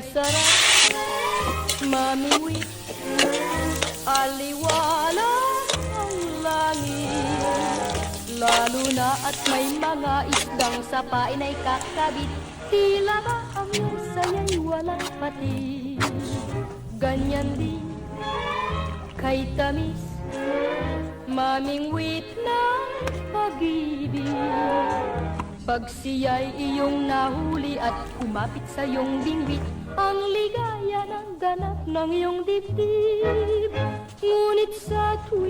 May sarap, aliwala ang langit. Lalo na at may mga isdang sa pain ay kakabit, tila ba ang saya'y walang pati. Ganyan din kay tamis, maming wit ng pag-ibig. Pag siya'y iyong nahuli at kumapit sa iyong bingwit, ang ligaya ng ganap ng iyong dibdib